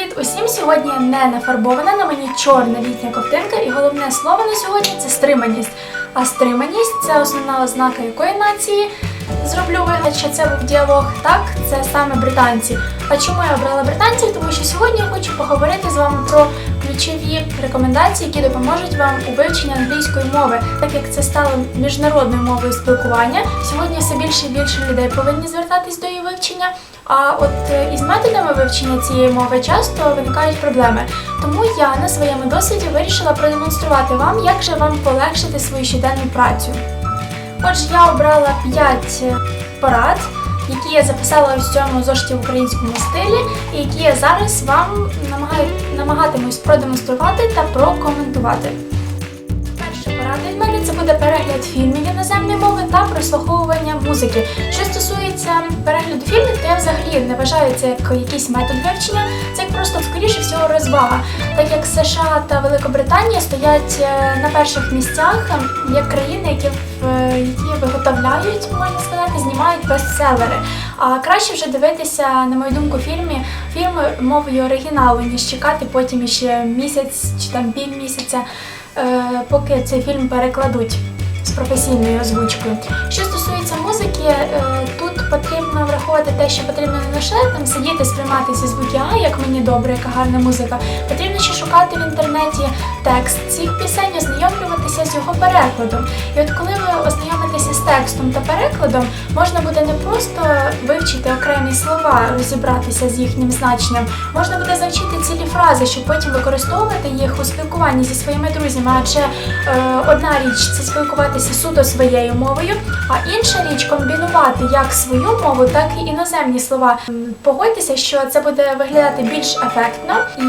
Привіт усім! Сьогодні не нафарбована, на мені чорна літня ковтинка, і головне слово на сьогодні це стриманість. А стриманість це основна ознака якої нації. Зроблю вигляд, що це був діалог. Так, це саме британці. А чому я обрала британців? Тому що сьогодні я хочу поговорити з вами про ключові рекомендації, які допоможуть вам у вивченні англійської мови, так як це стало міжнародною мовою спілкування. Сьогодні все більше і більше людей повинні звертатись до її вивчення. А от е, із методами вивчення цієї мови часто виникають проблеми. Тому я на своєму досвіді вирішила продемонструвати вам, як же вам полегшити свою щоденну працю. Отже, я обрала 5 порад, які я записала в цьому зошиті в українському стилі, і які я зараз вам намагаю, намагатимусь продемонструвати та прокоментувати. Перша порада від мене це буде перегляд фільмів іноземної мови та прослуховування музики. Що стосується перегляду фільмів, взагалі не вважаю це як якийсь метод вивчення, це як просто скоріше всього розвага. Так як США та Великобританія стоять е, на перших місцях е, як країни, які, в- які виготовляють, можна сказати, знімають бестселери. А краще вже дивитися, на мою думку, фільми, фільми мовою оригіналу, ніж чекати потім іще місяць чи там півмісяця е, поки цей фільм перекладуть з професійною озвучкою. Що стосується музики, е, враховувати те, що потрібно не лише там сидіти, сприймати ці звуки, а як мені добре, яка гарна музика. Потрібно ще шукати в інтернеті текст цих пісень, ознайомлюватися з його перекладом. І от коли ви ознайомитеся з текстом та перекладом, можна буде не просто вивчити окремі слова, розібратися з їхнім значенням, можна буде завчити цілі фрази, щоб потім використовувати їх у спілкуванні зі своїми друзями. Адже е, одна річ це спілкуватися суто своєю мовою, а інша річ комбінувати як свою мову, так і іноземні слова. Погодьтеся, що це буде виглядати більш ефектно і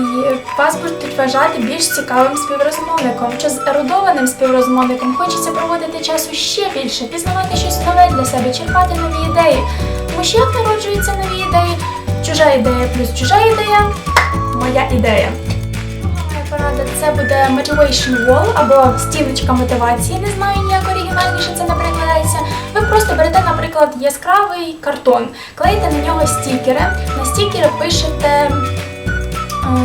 вас будуть вважати більш цікавим співрозмовником. Чи з ерудованим співрозмовником хочеться проводити часу ще більше, пізнавати щось нове для себе, черпати нові ідеї. Тому що як народжуються нові ідеї? Чужа ідея плюс чужа ідея моя ідея. Моя порада це буде motivation wall або стіночка мотивації. Не знаю ніяк оригінальніше це не перекладається. Ви просто берете, наприклад, яскравий картон, клеїте на нього стікери. На стікери пишете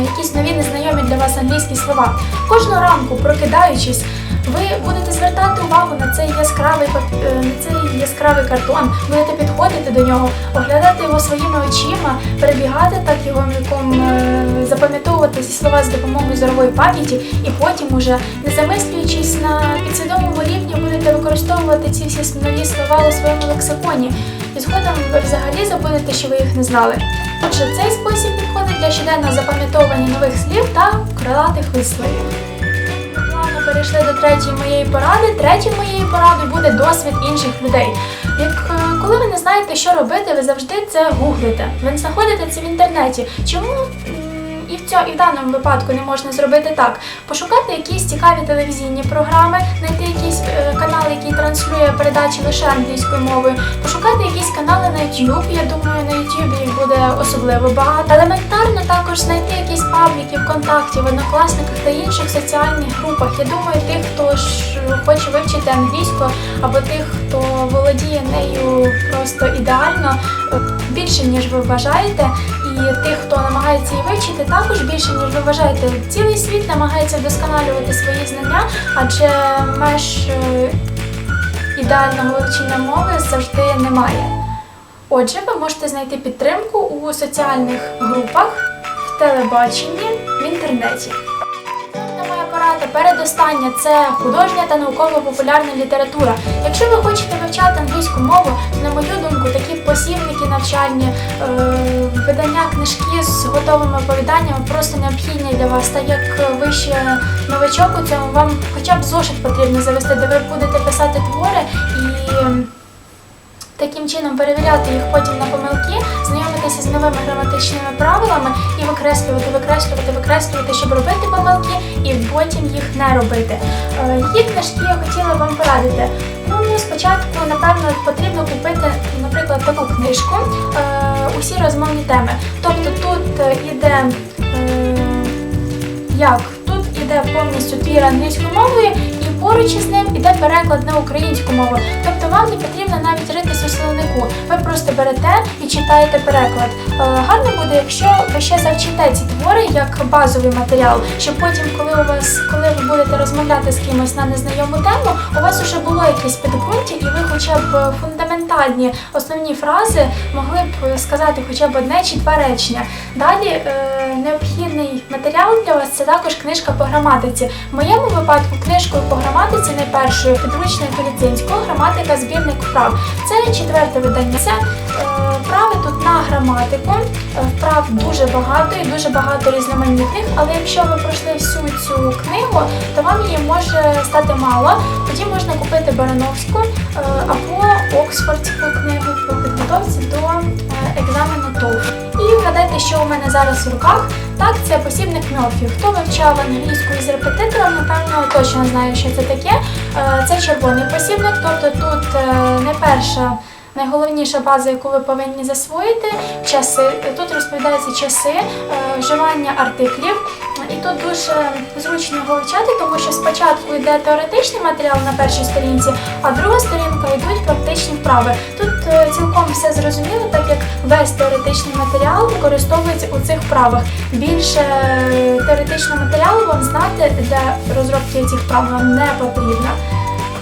якісь нові незнайомі для вас англійські слова. Кожного ранку, прокидаючись, ви будете звертати увагу на цей яскравий е, на цей яскравий картон, будете підходити до нього, оглядати його своїми очима, перебігати так його м'яком, е, запам'ятовувати ці слова з допомогою зорової пам'яті, і потім уже не замислюючись на підсвідомому рівні, будете використовувати ці всі нові слова у своєму лексиконі. І згодом ви взагалі забудете, що ви їх не знали. Отже, цей спосіб підходить для щоденного запам'ятовування нових слів та крилатих висловів. Плавно перейшли до третьої моєї поради. Третьою моєю порадою буде досвід інших людей. Як е, коли ви не знаєте, що робити, ви завжди це гуглите. Ви знаходите це в інтернеті. Чому і в цьому і в даному випадку не можна зробити так? Пошукати якісь цікаві телевізійні програми, знайти якийсь е, канал, який транслює передачі лише англійською мовою, пошукати якісь канали на YouTube. Я думаю, на YouTube їх буде особливо багато. Елементарно також знайти якісь пабліки ВКонтакті, в однокласниках та інших соціальних групах. Я думаю, тих, хто ж хоче вивчити англійську, або тих, хто володіє нею просто ідеально, е, більше ніж ви вважаєте. І тих, хто намагається її вивчити, також більше ніж ви вважаєте. Цілий світ намагається вдосконалювати свої знання, адже меж е, ідеального вивчення мови завжди немає. Отже, ви можете знайти підтримку у соціальних групах, в телебаченні, в інтернеті. Порада передостання це художня та науково-популярна література. Якщо ви хочете вивчати англійську мову, на мою думку, такі посібники навчальні, е, видання книжки з готовими оповіданнями просто необхідні для вас. Так як ви ще новачок у цьому, вам хоча б зошит потрібно завести, де ви будете писати твори і. Таким чином перевіряти їх потім на помилки, знайомитися з новими граматичними правилами і викреслювати, викреслювати, викреслювати, щоб робити помилки, і потім їх не робити. Е, Які книжки я хотіла вам порадити? Ну, спочатку, напевно, потрібно купити, наприклад, таку книжку е, усі розмовні теми. Тобто тут е, іде е, як? Тут іде повністю твір англійською мовою, і поруч із ним іде переклад на українську мову. Тобто вам не потрібно навіть у словнику. Ви просто берете і читаєте переклад. Е, Гарно буде, якщо ви ще завчите ці твори як базовий матеріал, щоб потім, коли у вас, коли ви будете розмовляти з кимось на незнайому тему, у вас вже було якесь підґрунтя, і ви хоча б е, фундаментальні основні фрази могли б сказати хоча б одне чи два речення. Далі е, необхідний матеріал для вас це також книжка по граматиці. В моєму випадку книжкою по граматиці найпершою підручник Ліцинського граматика збірник вправ. Це четверте видання. Це е, вправи тут на граматику. Е, Вправ дуже багато і дуже багато різноманітних. Але якщо ви пройшли всю цю книгу, то вам її може стати мало. Тоді можна купити Барановську е, або Оксфордську книгу по підготовці до екзамену TOEFL. І вгадайте, що у мене зараз в руках. Так, це посібник Мьофі. Хто вивчав англійську із репетитором, напевно, точно знає, що це таке. Е, Це червоний посібник, тобто тут е, не перша. Найголовніша база, яку ви повинні засвоїти, часи. Тут розповідаються часи, е, вживання артиклів. І тут дуже зручно вивчати, тому що спочатку йде теоретичний матеріал на першій сторінці, а друга сторінка йдуть практичні вправи. Тут е, цілком все зрозуміло, так як весь теоретичний матеріал використовується у цих вправах. Більше е, теоретичного матеріалу вам знати для розробки цих вправ вам не потрібно.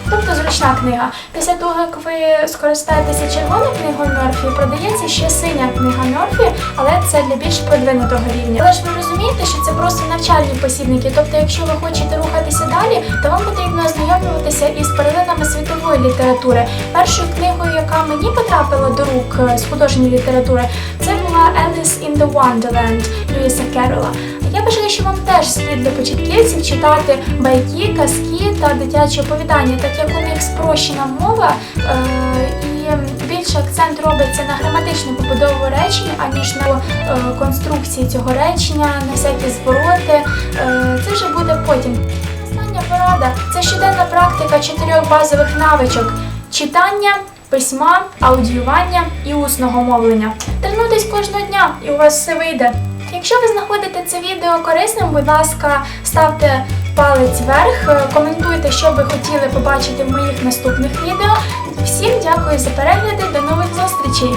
Тобто зручна книга. Після того, як ви скористаєтеся червоною книгою Мерфі, продається ще синя книга Мерфі, але це для більш продвинутого рівня. Але ж ви розумієте, що це просто навчальні посібники. Тобто, якщо ви хочете рухатися далі, то вам потрібно ознайомлюватися із перлинами світової літератури. Першою книгою, яка мені потрапила до рук е, з художньої літератури, це була Alice in the Wonderland Льюіса Керрола. Я бажаю, що вам теж слід для початківців читати байки, казки та дитячі оповідання, так як у них спрощена мова е, і більше акцент робиться на граматичну побудову речення, аніж на е, конструкції цього речення, на всякі звороти. Е, це вже буде потім. Остання порада це щоденна практика чотирьох базових навичок: читання. Письма, аудіювання і усного мовлення. Тренуйтесь кожного дня, і у вас все вийде. Якщо ви знаходите це відео корисним, будь ласка, ставте палець вверх, е, коментуйте, що ви хотіли побачити в моїх наступних відео. Всім дякую за перегляди, до нових зустрічей!